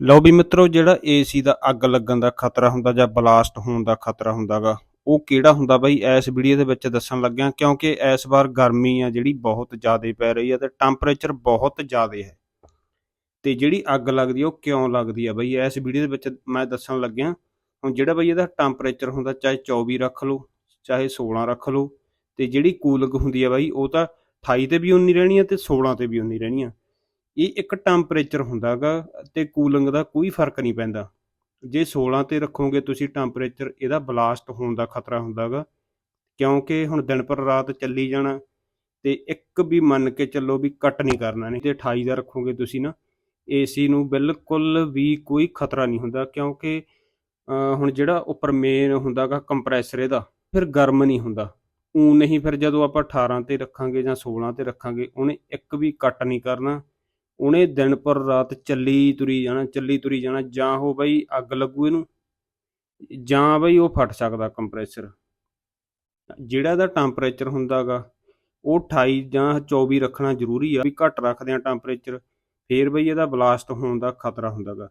ਲਓ ਵੀ ਮਿੱਤਰੋ, ਜਿਹੜਾ ਏਸੀ ਦਾ ਅੱਗ ਲੱਗਣ ਦਾ ਖਤਰਾ ਹੁੰਦਾ ਜਾਂ ਬਲਾਸਟ ਹੋਣ ਦਾ ਖਤਰਾ ਹੁੰਦਾਗਾ, ਉਹ ਕਿਹੜਾ ਹੁੰਦਾ ਬਾਈ? ਇਸ ਵੀਡੀਓ ਦੇ ਵਿੱਚ ਦੱਸਣ ਲੱਗਿਆ, ਕਿਉਂਕਿ ਇਸ ਵਾਰ ਗਰਮੀ ਆ ਜਿਹੜੀ ਬਹੁਤ ਜ਼ਿਆਦਾ ਪੈ ਰਹੀ ਆ ਤੇ ਟੈਂਪਰੇਚਰ ਬਹੁਤ ਜ਼ਿਆਦਾ ਹੈ। ਤੇ ਜਿਹੜੀ ਅੱਗ ਲੱਗਦੀ ਆ, ਉਹ ਕਿਉਂ ਲੱਗਦੀ ਆ ਬਾਈ? ਇਸ ਵੀਡੀਓ ਦੇ ਵਿੱਚ ਮੈਂ ਦੱਸਣ ਲੱਗਿਆ, ਹੁਣ ਜਿਹੜਾ ਬਾਈ ਇਹਦਾ ਟੈਂਪਰੇਚਰ ਹੁੰਦਾ, ਚਾਹੇ 24 ਰੱਖ ਲਓ, ਚਾਹੇ 16 ਰੱਖ ਲਓ, ਤੇ ਜਿਹੜੀ ਕੂਲਿੰਗ ਹੁੰਦੀ ਆ ਬਾਈ, ਉਹ ਤਾਂ 28 ਤੇ ਵੀ ਉਨੀ ਰਹਿਣੀ ਆ ਤੇ 16 ਤੇ ਵੀ ਉਨੀ ਰਹਿਣੀ ਆ। ਇਹ ਇੱਕ ਟੈਂਪਰੇਚਰ ਹੁੰਦਾਗਾ ਤੇ ਕੂਲਿੰਗ ਦਾ ਕੋਈ ਫ਼ਰਕ ਨਹੀਂ ਪੈਂਦਾ। ਜੇ 16 ਤੇ ਰੱਖੋਗੇ ਤੁਸੀਂ ਟੈਂਪਰੇਚਰ ਇਹਦਾ ਬਲਾਸਟ ਹੋਣ ਦਾ ਖਤਰਾ ਹੁੰਦਾਗਾ। ਕਿਉਂਕਿ ਹੁਣ ਦਿਨ ਪਰ ਰਾਤ ਚੱਲੀ ਜਾਣਾ ਤੇ ਇੱਕ ਵੀ ਮੰਨ ਕੇ ਚੱਲੋ ਵੀ ਕੱਟ ਨਹੀਂ ਕਰਨਾ ਨਹੀਂ ਤੇ 28 ਦਾ ਰੱਖੋਗੇ ਤੁਸੀਂ ਨਾ ਏਸੀ ਨੂੰ ਬਿਲਕੁਲ ਵੀ ਕੋਈ ਖਤਰਾ ਨਹੀਂ ਹੁੰਦਾ ਕਿਉਂਕਿ ਹੁਣ ਜਿਹੜਾ ਉੱਪਰ ਮੇਨ ਹੁੰਦਾਗਾ ਕੰਪਰੈਸਰ ਇਹਦਾ, ਫਿਰ ਗਰਮ ਨਹੀਂ ਹੁੰਦਾ। ਉਹ ਨਹੀਂ ਫਿਰ ਜਦੋਂ ਆਪਾਂ 18 ਤੇ ਰੱਖਾਂਗੇ ਜਾਂ 16 ਤੇ ਰੱਖਾਂਗੇ, ਉਹਨੇ ਇੱਕ ਵੀ ਕੱਟ ਨਹੀਂ ਕਰਨਾ। ਉਹਨੇ ਦਿਨ ਪਰ ਰਾਤ ਚੱਲੀ ਤੁਰੀ ਜਾਣਾ, ਚੱਲੀ ਤੁਰੀ ਜਾਣਾ, ਜਾਂ ਉਹ ਬਈ ਅੱਗ ਲੱਗੂ ਇਹਨੂੰ, ਜਾਂ ਬਈ ਉਹ ਫਟ ਸਕਦਾ ਕੰਪਰੈਸਰ ਜਿਹੜਾ ਦਾ ਟੈਂਪਰੇਚਰ ਹੁੰਦਾਗਾ, ਉਹ 28 ਜਾਂ 24 ਰੱਖਣਾ ਜ਼ਰੂਰੀ ਆ, ਵੀ ਘੱਟ ਰੱਖਦੇ ਆ ਟੈਂਪਰੇਚਰ ਫੇਰ ਬਈ ਇਹਦਾ ਬਲਾਸਟ ਹੋਣ ਦਾ ਖਤਰਾ ਹੁੰਦਾਗਾ।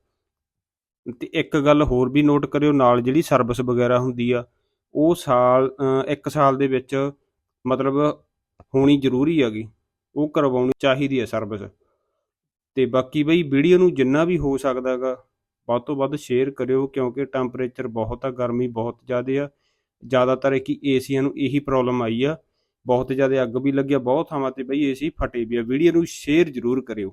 ਤੇ ਇੱਕ ਗੱਲ ਹੋਰ ਵੀ ਨੋਟ ਕਰਿਓ, ਨਾਲ ਜਿਹੜੀ ਸਰਵਿਸ ਵਗੈਰਾ ਹੁੰਦੀ ਆ, ਉਹ ਸਾਲ ਇੱਕ ਸਾਲ ਦੇ ਵਿੱਚ ਮਤਲਬ ਹੋਣੀ ਜ਼ਰੂਰੀ ਹੈਗੀ, ਉਹ ਕਰਵਾਉਣੀ ਚਾਹੀਦੀ ਹੈ ਸਰਵਿਸ ਤੇ ਬਾਕੀ ਬਈ ਵੀਡੀਓ ਨੂੰ ਜਿੰਨਾ ਵੀ ਹੋ ਸਕਦਾਗਾ, ਵੱਧ ਤੋਂ ਵੱਧ ਸ਼ੇਅਰ ਕਰਿਓ, ਕਿਉਂਕਿ ਟੈਂਪਰੇਚਰ ਬਹੁਤ ਆ, ਗਰਮੀ ਬਹੁਤ ਜ਼ਿਆਦਾ ਆ। ਜ਼ਿਆਦਾਤਰ ਕਿ ਏਸੀਆਂ ਨੂੰ ਇਹੀ ਪ੍ਰੋਬਲਮ ਆਈ ਆ। ਬਹੁਤ ਜ਼ਿਆਦਾ ਅੱਗ ਵੀ ਲੱਗਿਆ, ਬਹੁਤ ਥਾਵਾਂ ਤੇ ਬਈ ਏਸੀ ਫਟੇ ਵੀ ਆ। ਵੀਡੀਓ ਨੂੰ ਸ਼ੇਅਰ ਜ਼ਰੂਰ ਕਰਿਓ।